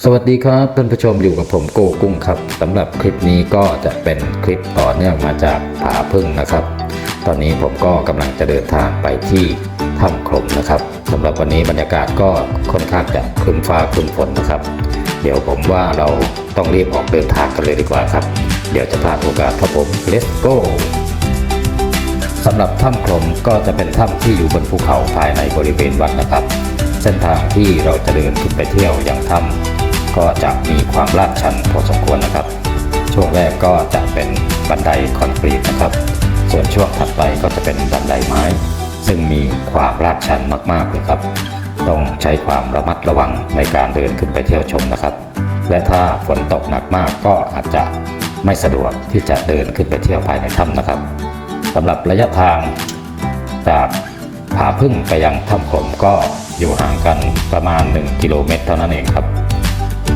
สวัสดีครับท่านผู้ชมอยู่กับผมโกกุ้งครับสำหรับคลิปนี้ก็จะเป็นคลิปต่อเนื่องมาจากผาพึ่งนะครับ ตอนนี้ผมก็กำลังจะเดินทางไปที่ถ้ำโขลมนะครับสำหรับวันนี้บรรยากาศก็ค่อนข้างจะครึ้มฟ้าครึ้มฝนนะครับ เดี๋ยวผมว่าเราต้องรีบออกเดินทางกันเลยดีกว่าครับ เดี๋ยวจะพลาดโอกาสครับผม let's go สำหรับถ้ำโขลมก็จะเป็นถ้ำที่อยู่บนภูเขาภายในบริเวณวัดนะครับ เส้นทางที่เราจะเดินขึ้นไปเที่ยวอย่างถ้ำ ก็จะมีความลาดชันพอสมควรนะครับ ช่วงแรกก็จะเป็นบันไดคอนกรีตนะครับ ส่วนช่วงถัดไปก็จะเป็นบันไดไม้ ซึ่งมีความลาดชันมากๆเลยครับ ต้องใช้ความระมัดระวังในการเดินขึ้นไปเที่ยวชมนะครับ และถ้าฝนตกหนักมากก็อาจจะไม่สะดวกที่จะเดินขึ้นไปเที่ยวภายในถ้ำนะครับสำหรับระยะทางจากผาพึ่งไปยังถ้ำขมก็อยู่ห่างกันประมาณ 1 กิโลเมตรเท่านั้นเองครับ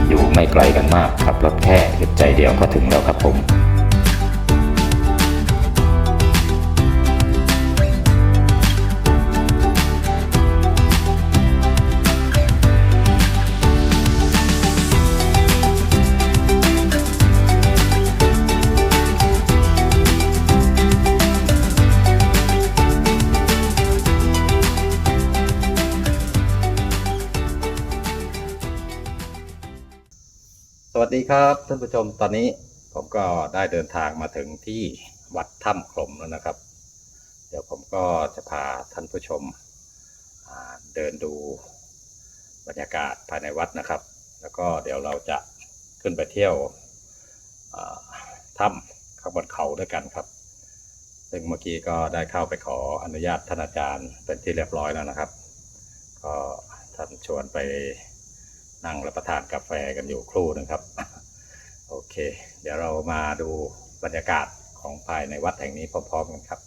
อยู่ไม่ไกลกันมากขับรถแค่อึดใจเดียวก็ถึงแล้วครับผม ดีครับท่านผู้ชมตอนนี้ผมก็ได้เดินทางมาถึงที่วัดถ้ำโขลมแล้วนะครับ เดี๋ยวผมก็จะพาท่านผู้ชมเดินดูบรรยากาศภายในวัดนะครับ แล้วก็เดี๋ยวเราจะขึ้นไปเที่ยวถ้ำข้างบนเขาด้วยกันครับ ซึ่งเมื่อกี้ก็ได้เข้าไปขออนุญาตท่านอาจารย์เป็นที่เรียบร้อยแล้วนะครับ ก็ท่านชวนไป นั่งรับประทานกาแฟกันอยู่ครู่หนึงครับ โอเค เดี๋ยวเรามาดูบรรยากาศของภายในวัดแห่งนี้พร้อมๆกันครับ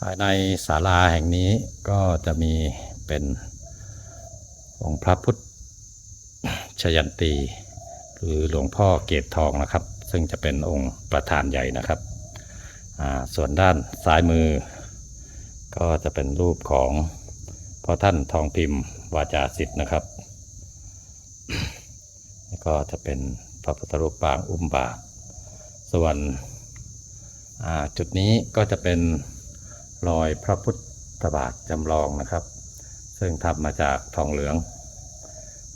ภายในศาลาแห่งนี้ก็จะมีเป็นองค์พระพุทธชยันตีหรือหลวงพ่อเกตทองนะครับ ซึ่งจะเป็นองค์ประธานใหญ่นะครับ ส่วนด้านซ้ายมือ ก็จะเป็นรูปของพ่อท่านทองพิมพ์วาจาสิทธิ์นะครับ แล้วก็จะเป็นพระพุทธรูปปางอุ้มบาท ส่วนจุดนี้ก็จะเป็นรอยพระพุทธบาทจำลองนะครับ ซึ่งทำมาจากทองเหลือง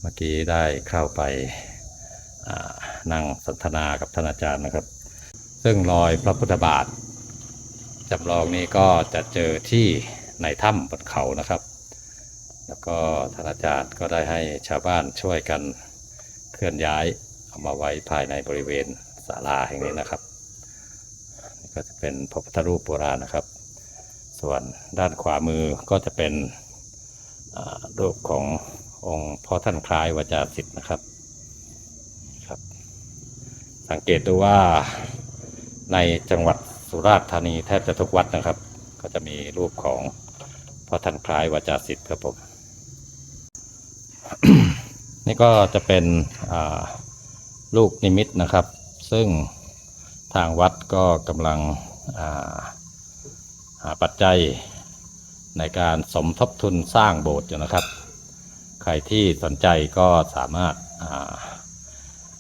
เมื่อกี้ได้เข้าไปนั่งสนทนากับท่านอาจารย์นะครับ ซึ่งรอยพระพุทธบาทจำลองนี้ก็จะเจอที่ในถ้ำบนเขานะครับ แล้วก็ท่านอาจารย์ก็ได้ให้ชาวบ้านช่วยกัน ลื่อนย้ายเอามาไว้ภายในบริเวณศาลาแห่งนี้นะครับนี่ก็จะเป็นพระพุทธรูปโบราณนะครับ ส่วนด้านขวามือก็จะเป็นรูปขององค์พ่อท่านคล้ายวาจาสิทธิ์นะครับครับ สังเกตดูว่าในจังหวัดสุราษฎร์ธานีแทบจะทุกวัดนะครับ ก็จะมีรูปของพ่อท่านคล้ายวาจาสิทธิ์ครับผม นี่ก็จะเป็นลูกนิมิตนะครับ ซึ่งทางวัดก็กำลังาหาปัจจัยในการสมทบทุนสร้างโบสถ์อยู่นะครับ ใครที่สนใจก็สามารถ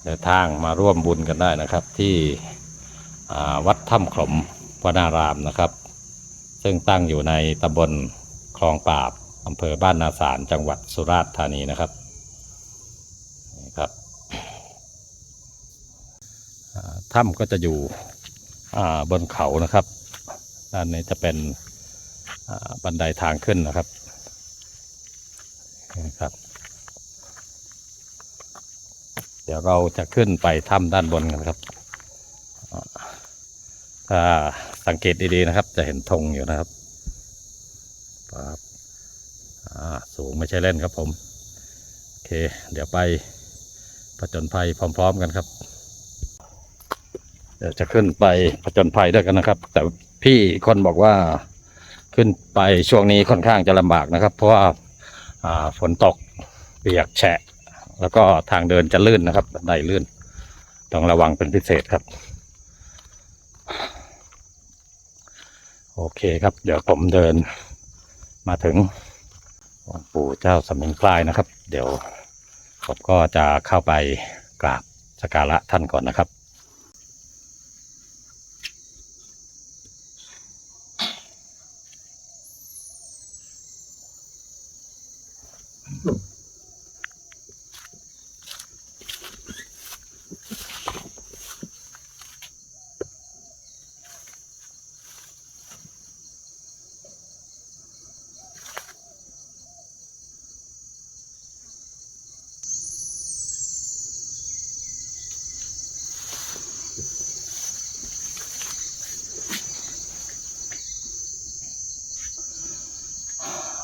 เดินทางมาร่วมบุญกันได้นะครับ ที่วัดถ้ำขลมวนารามนะครับ ซึ่งตั้งอยู่ในตำบลคลองปราบอำเภอบ้านนาสารจังหวัดสุราษฎร์ธานีนะครับนี่ครับอ่า ถ้ำก็จะอยู่บนเขานะครับด้านนี้จะเป็นบันไดทางขึ้นนะครับนี่ครับ เดี๋ยวเราจะขึ้นไปถ้ำด้านบนกันครับ ถ้าสังเกตดีๆนะครับ จะเห็นธงอยู่นะครับครับสูงไม่ใช่เล่นครับผม โอเค เดี๋ยวไปผจญภัยพร้อม ๆ กันครับ ดี๋ยวจะขึ้นไปผจญภัยด้วยกันนะครับ แต่พี่คนบอกว่าขึ้นไปช่วงนี้ค่อนข้างจะลำบากนะครับ เพราะว่าฝนตกเปียกแฉะ แล้วก็ทางเดินจะลื่นนะครับบันไดลื่น ต้องระวังเป็นพิเศษครับ โอเคครับ เดี๋ยวผมเดินมาถึงองค์ปู่เจ้าสมิงพรายนะครับ เดี๋ยวผมก็จะเข้าไปกราบสักการะท่านก่อนนะครับ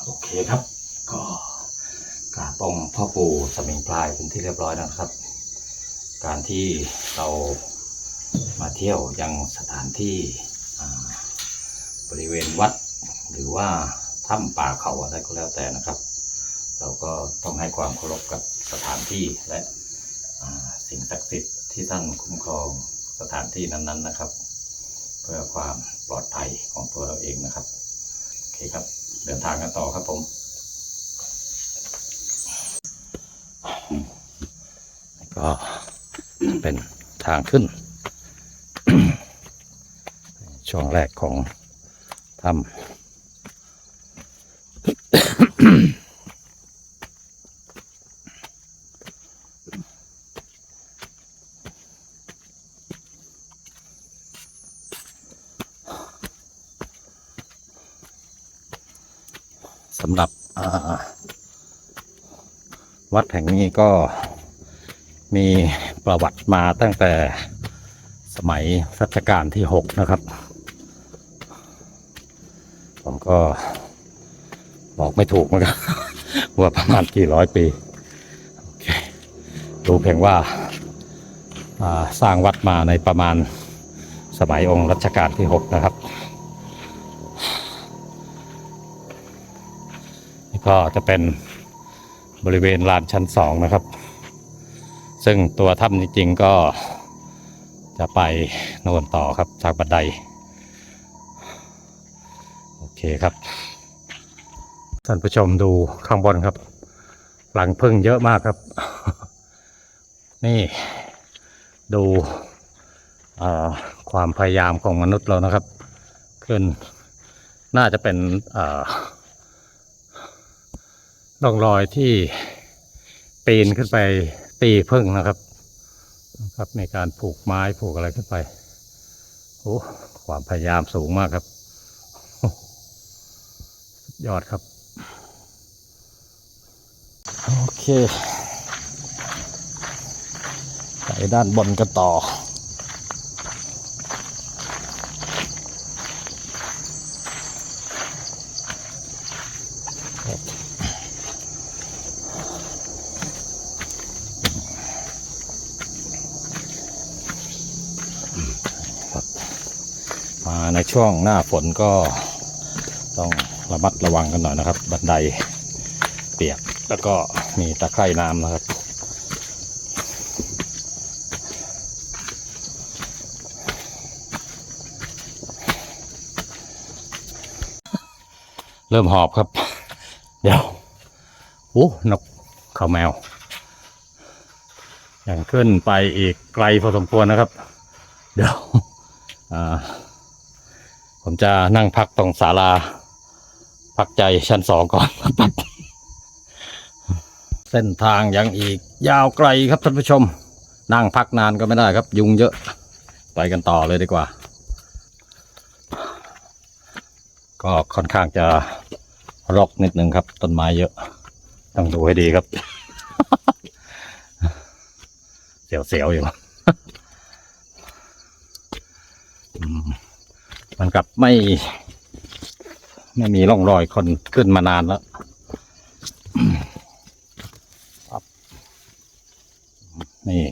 โอเคครับ ก็กราบองค์พ่อปู่สมิงพรายเป็นที่เรียบร้ อยนะครับ การที่เรามาเที่ยวยังสถานที่บริเวณวัด หรือว่าถ้ำป่าเขาอะไรก็แล้วแต่นะครับ เราก็ต้องให้ความเคารพกับสถานที่และสิ่งศักดิ์สิทธิ์ที่ท่านคุ้มครองสถานที่นั้น ๆนะครับ เพื่อความปลอดภัยของตัวเราเองนะครับโอเคครับ เดินทางกันต่อครับผม ก็เป็นทางขึ้น ช่วงแรกของถ้ำสำหรับวัดแห่งนี้ก็ มีประวัติมาตั้งแต่สมัยรัชกาลที่หกนะครับ ผมก็บอกไม่ถูกเหมือนกันว่าประมาณกี่ร้อยปีโอเครู้เพียงว่าอ่าสร้างวัดมาในประมาณสมัยองค์รัชกาลที่หกนะครับนี่ก็จะเป็นบริเวณลานชั้นสองนะครับ ซึ่งตัวถ้ำจริงๆก็จะไปโน่นต่อครับทางบันได โอเคครับ ท่านผู้ชมดูข้างบนครับ หลังพึ่งเยอะมากครับ นี่ดูความพยายามของมนุษย์เรานะครับ ขึ้นน่าจะเป็นร่องรอยที่ปีนขึ้นไป ตีพึ่งนะครับนะครับในการผูกไม้ผูกอะไรขึ้นไปโอ้ความพยายามสูงมากครับสุดยอดครับ โอเค ไปด้านบนกันต่อ ในช่วงหน้าฝนก็ต้องระมัดระวังกันหน่อยนะครับ บันไดเปียกแล้วก็มีตะไคร่น้ำนะครับ เริ่มหอบครับ เดี๋ยวโอ้นกเขาแมวยังขึ้นไปอีกไกลพอสมควรนะครับ เดี๋ยวอ่า ผมจะนั่งพักตรงศาลา พักใจชั้นสองก่อน เส้นทางยังอีก ยาวไกลครับท่านผู้ชม นั่งพักนานก็ไม่ได้ครับ ยุงเยอะ ไปกันต่อเลยดีกว่า ก็ค่อนข้างจะรกนิดนึงครับ ต้นไม้เยอะ ต้องดูให้ดีครับ เสียวๆอยู่ มันกับไม่ ไม่มีร่องรอยคนขึ้นมานานแล้วนี่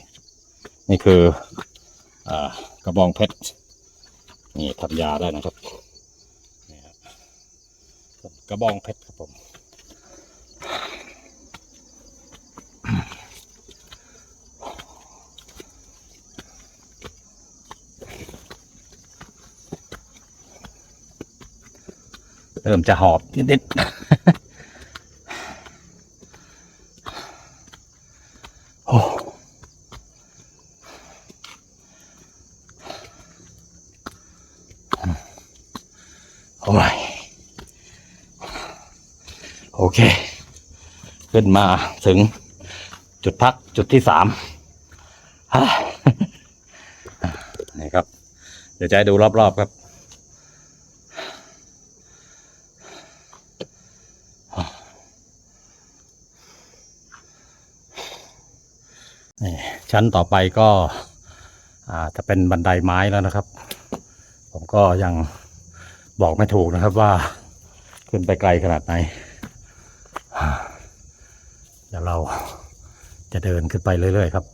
นี่คืออ่ากระบองเพชรนี่ทำยาได้นะครับนี่ครับกระบองเพชรครับผม เริ่มจะหอบนิดๆโอ้โอโอเค ขึ้นมาถึงจุดพักจุดที่สามนี่ครับ เดี๋ยวจะให้ดูรอบๆครับ ชั้นต่อไปก็อาจะเป็นบันไดไม้แล้วนะครับ ผมก็ยังบอกไม่ถูกนะครับว่าขึ้นไปไกลขนาดไหนเดี๋ยวเราจะเดินขึ้นไปเรื่อย ๆ ครับ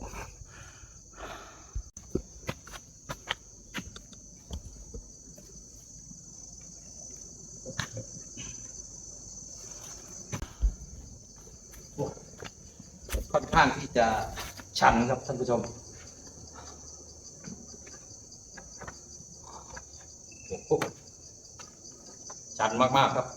ค่อนข้างที่จะ ชันครับท่านผู้ชมโอ้โหชันมากๆครับ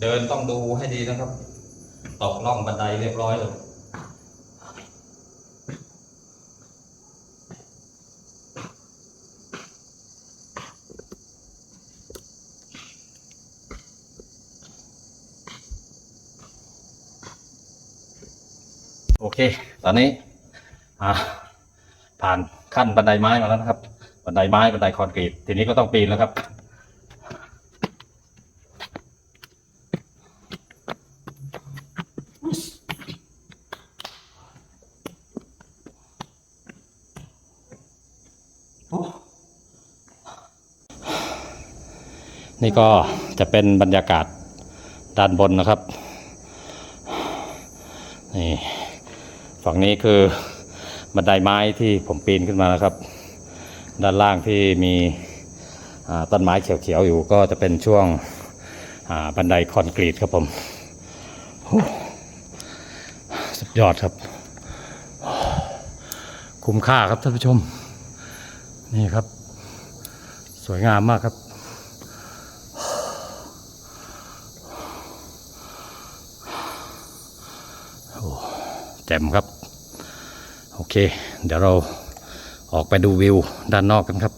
เดินต้องดูให้ดีนะครับ ตกล่องบันไดเรียบร้อยเลย โอเค ตอนนี้อ่าผ่านขั้นบันไดไม้มาแล้วนะครับ บันไดไม้บันไดคอนกรีตทีนี้ก็ต้องปีนแล้วครับนี่ก็จะเป็นบรรยากาศด้านบนนะครับ ฝั่งนี้คือบันไดไม้ที่ผมปีนขึ้นมานะครับ ด้านล่างที่มีต้นไม้เขียวๆอยู่ก็จะเป็นช่วงบันไดคอนกรีตครับผมสุดยอดครับ คุ้มค่าครับท่านผู้ชม นี่ครับ สวยงามมากครับแจ่มครับ เค เดี๋ยวเราออกไปดูวิวด้านนอกกันครับ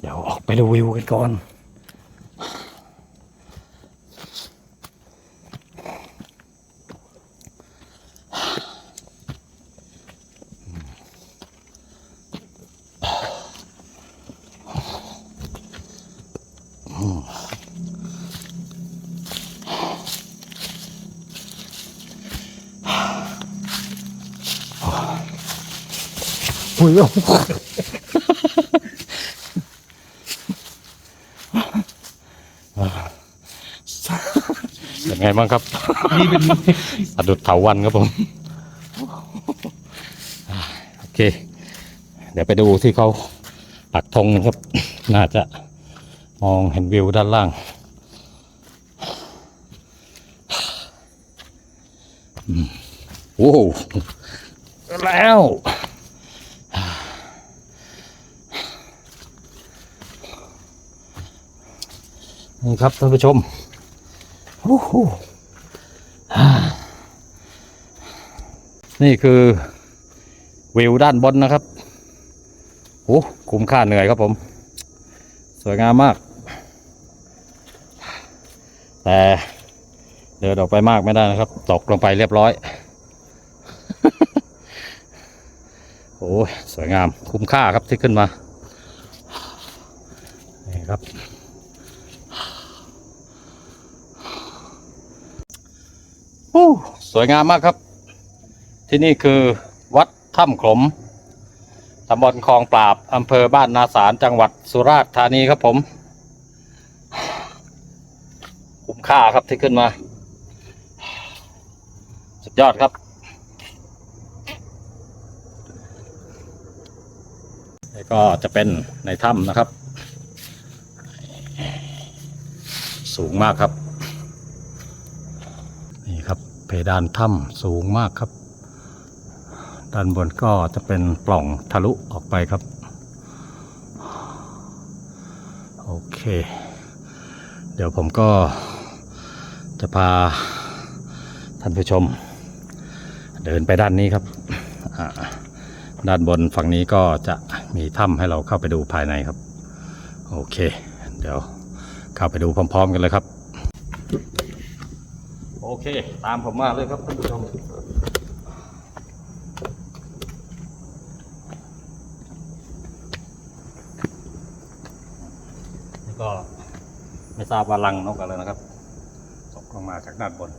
เดี๋ยวออกไปดูวิวกันก่อน อุ้ยโอ้โหเป็นไงบ้างครับนี่เป็นสะดุดเถาวันครับผม โอเค เดี๋ยวไปดูที่เขาปักธงนะครับ น่าจะมองเห็นวิวด้านล่างอืมโอ้โหแล้ว นี่ครับท่านผู้ชมนี่คือวิวด้านบนนะครับโอ้คุ้มค่าเหนื่อยครับผม สวยงามมาก แต่เดินออกไปมากไม่ได้นะครับ ตกลงไปเรียบร้อย โอ้ยสวยงามคุ้มค่าครับที่ขึ้นมา นี่ครับ โอ้ สวยงามมากครับ ที่นี่คือวัดถ้ำขลมตำบลคลองปราบอำเภอบ้านนาสารจังหวัดสุราษฎร์ธานีครับผม คุ้มค่าครับที่ขึ้นมา สุดยอดครับนี่ก็จะเป็นในถ้ำนะครับ สูงมากครับ เพดานถ้ำสูงมากครับ ด้านบนก็จะเป็นปล่องทะลุออกไปครับ โอเค เดี๋ยวผมก็จะพาท่านผู้ชม เดินไปด้านนี้ครับ ด้านบนฝั่งนี้ก็จะมีถ้ำให้เราเข้าไปดูภายในครับ โอเค เดี๋ยวเข้าไปดูพร้อม ๆ กันเลยครับ อเค ตามผมมาเลยครับท่านผู้ชมนี่ก็ไม่ทราบว่าลังนกอะไรนะครับตกลงมาจากด้านบน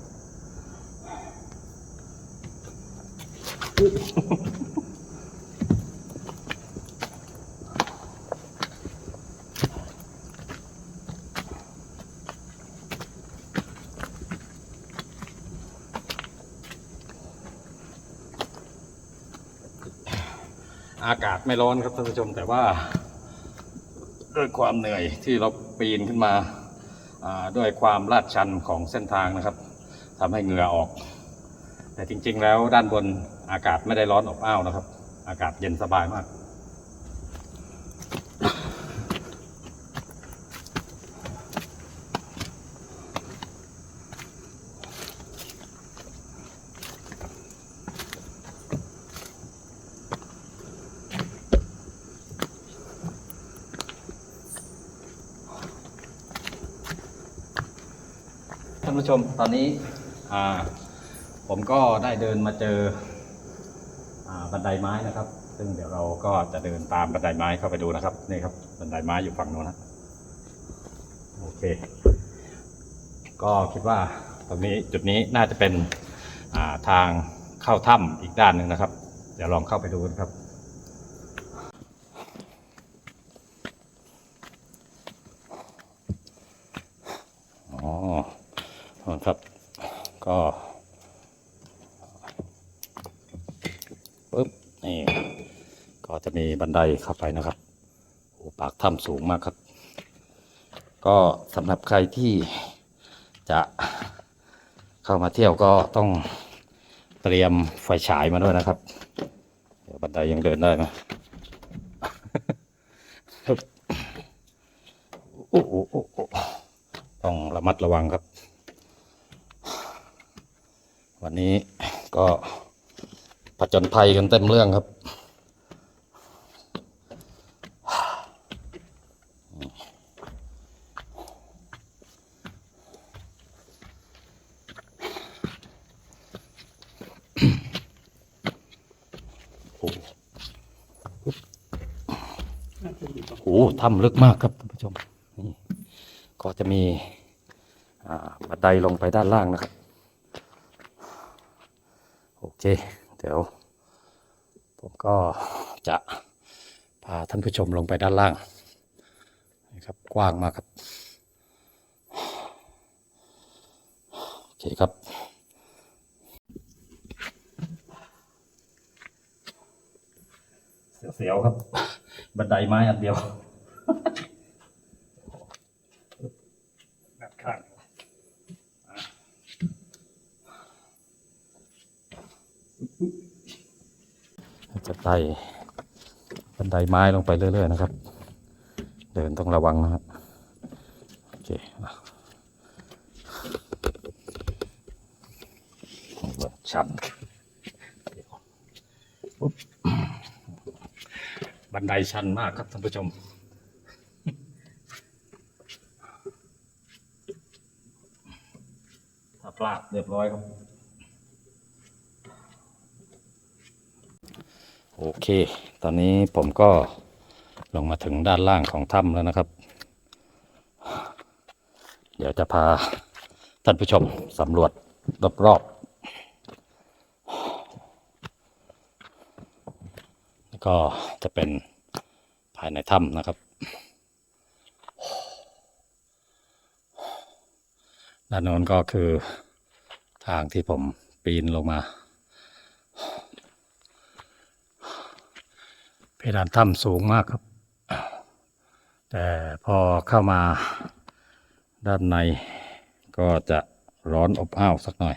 อากาศไม่ร้อนครับท่านผู้ชมแต่ว่าด้วยความเหนื่อยที่เราปีนขึ้นมาอ่าด้วยความลาดชันของเส้นทางนะครับทำให้เหงื่อออก แต่จริงๆแล้วด้านบนอากาศไม่ได้ร้อนอบอ้าวนะครับ อากาศเย็นสบายมาก ผู้ชมตอนนี้ผมก็ได้เดินมาเจออบันไดไม้นะครับ ซึ่งเดี๋ยวเราก็จะเดินตามบันไดไม้เข้าไปดูนะครับนี่ครับบันไดไม้อยู่ฝั่งโน้นนะโอเค ก็คิดว่าตรงนี้จุดนี้น่าจะเป็นาทางเข้าถ้ำอีกด้านหนึ่งนะครับ เดี๋ยวลองเข้าไปดูกันครับ อ๋อครับ ก็ปึ๊บ นี่ ก็จะ มีบันไดเข้าไปนะครับโอ้ปากถ้ำสูงมากครับ ก็สำหรับใครที่จะเข้ามาเที่ยวก็ต้องเตรียมไฟฉายมาด้วยนะครับ เดี๋ยวบันไดยังเดินได้ไหมครับโอ้โหโอ้โหต้องระมัดระวังครับ วันนี้ก็ผจญภัยกันเต็มเรื่องครับ อ้ถ้ำลึกมากครับท่านผู้ชมนี่ก็จะมีบันไดลงไปด้านล่างนะครับ โอเค เดี๋ยว ผมก็จะพาท่านผู้ชมลงไปด้านล่างนะครับกว้างมากครับ โอเคครับเสียวๆครับ บันไดไม้อันเดียว ด้านข้างจะไต่บันไดไม้ลงไปเรื่อย ๆ นะครับ เดินต้องระวังนะครับ โอเคชันบันไดชันมากครับท่านผู้ชม ถ้าพ ลาดเรียบร้อยครับ โอเค ตอนนี้ผมก็ลงมาถึงด้านล่างของถ้ำแล้วนะครับ เดี๋ยวจะพาท่านผู้ชมสำรวจรอบๆแล้วก็จะเป็นภายในถ้ำนะครับ ด้านโน้นก็คือ ทางที่ผมปีนลงมา เพดานถ้ำสูงมากครับ แต่พอเข้ามาด้านในก็จะร้อนอบอ้าวสักหน่อย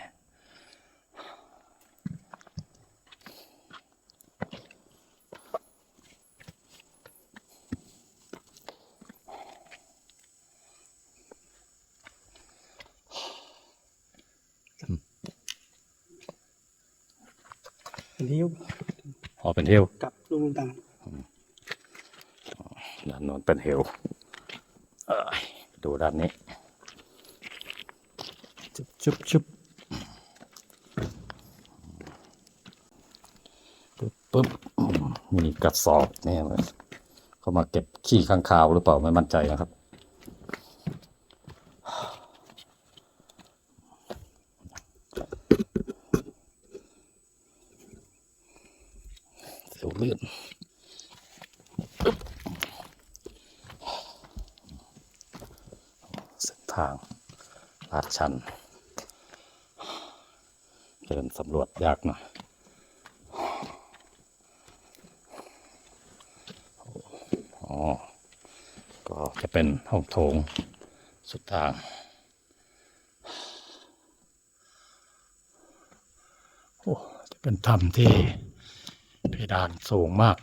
เป็นหิ้วพอเป็นเฮลกับลูกลุงตังด้านโน้นเป็นเฮลเอ้ยดูด้านนี้ชุบชุบชุบปึ๊บปึ๊บอืมมีกระสอบเนี่ยเลยเขามาเก็บขี้ข้างคาวหรือเปล่าไม่มั่นใจนะครับื่นเส้นทางลาดชัน เดินสำรวจยากหน่อยอ๋อ ก็จะเป็นห้องโถงสุดทางโอ้จะเป็นถ้ำที่ ดานสูงมาก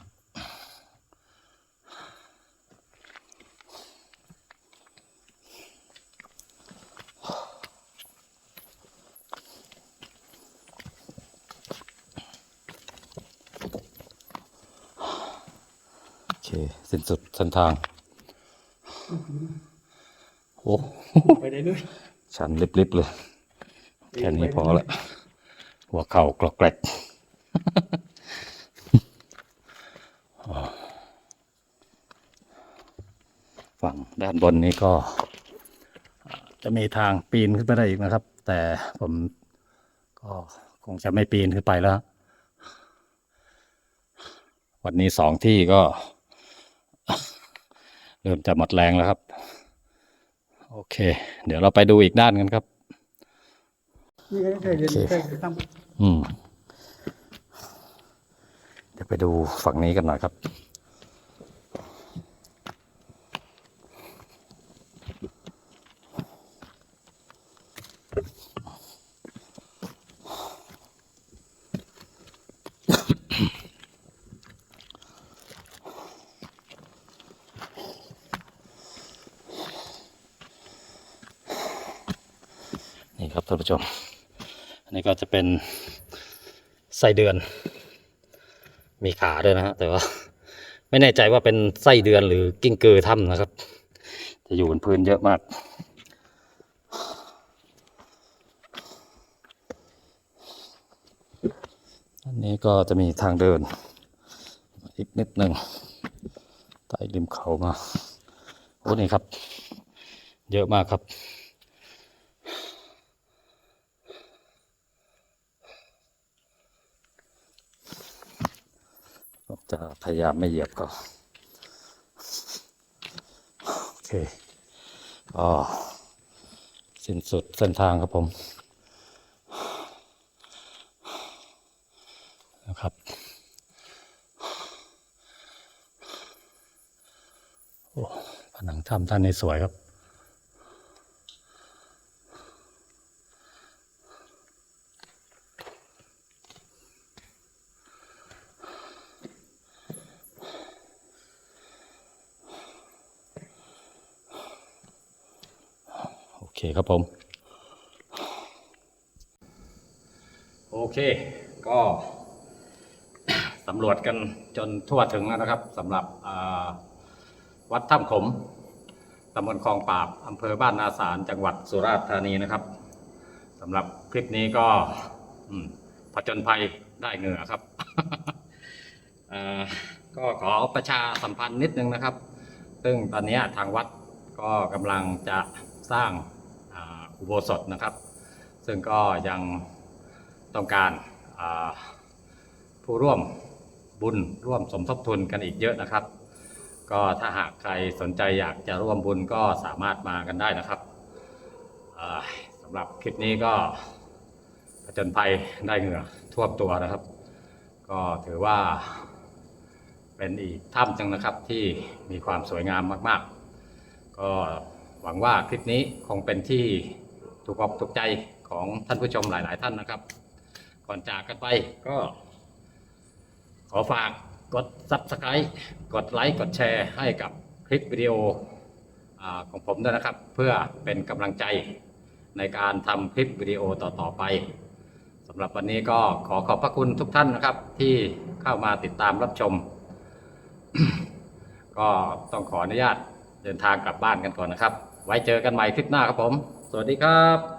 โอเค สิ้นสุดเส้นทาง โอ้ไปได้ด้วย ชันลิบๆเลย แค่นี้พอละ หัวเข่ากรอกแกรก อ๋อฝั่งด้านบนนี้ก็ จะมีทางปีนขึ้นไปได้อีกนะครับ แต่ผมก็คงจะไม่ปีนขึ้นไปแล้ว วันนี้สองที่ก็ เริ่มจะหมดแรงแล้วครับ โอเค เดี๋ยวเราไปดูอีกด้านกันครับนี่ก็เคยเรียนโอเคเคยตั้งอืมเดี๋ยวไปดูฝั่งนี้กันหน่อยครับ นี่ครับท่านผู้ชม อันนี้ก็จะ เป็นไส้เดือน มีขาด้วยนะฮะแต่ว่าไม่แน่ใจว่าเป็นไส้เดือนหรือกิ้งเกือถ้ำนะครับ จะอยู่บนพื้นเยอะมากอันนี้ก็จะมีทางเดิน อีกนิดหนึ่งไต่ริมเขามาโอ้นี่ครับ เยอะมากครับ ผมจะพยายามไม่เหยียบเขาโอเคก็สิ้นสุดเส้นทางครับผมนะครับโอ้ผนังถ้ำท่านนี้สวยครับ ครับผม โอเค ก็สำรวจกันจนทั่วถึงแล้วนะครับสำหรับวัดถ้ำขมตำบลคลองปราบอำเภอบ้านนาสารจังหวัดสุราษฎร์ธานีนะครับสำหรับคลิปนี้ก็ผจญภัยได้เหงื่อครับก็ขอประชาสัมพันธ์นิดนึงนะครับ ซึ่งตอนนี้ทางวัดก็กำลังจะสร้าง อุโบสถนะครับ ซึ่งก็ยังต้องการผู้ร่วมบุญร่วมสมทบทุนกันอีกเยอะนะครับ ก็ถ้าหากใครสนใจอยากจะร่วมบุญก็สามารถมากันได้นะครับสำหรับคลิปนี้ก็ผจญภัยได้เหงื่อท่วมตัวนะครับ ก็ถือว่าเป็นอีกถ้ำจังนะครับที่มีความสวยงามมาก ๆ ก็หวังว่าคลิปนี้คงเป็นที่ ถูกอกถูกใจของท่านผู้ชมหลาย ๆ ท่านนะครับ ก่อนจากกันไปก็ ขอฝากกด Subscribe กดไลค์กดแชร์ให้กับคลิปวิดีโออของผมด้วยนะครับ เพื่อเป็นกำลังใจในการทำคลิปวิดีโอต่อ ๆ ไปสำหรับวันนี้ก็ขอขอบพระคุณทุกท่านนะครับ ที่เข้ามาติดตามรับชม ก็ต้องขออนุญาตเดินทางกลับบ้านกันก่อนนะครับ ไว้เจอกันใหม่คลิปหน้าครับผม วัสดีครับ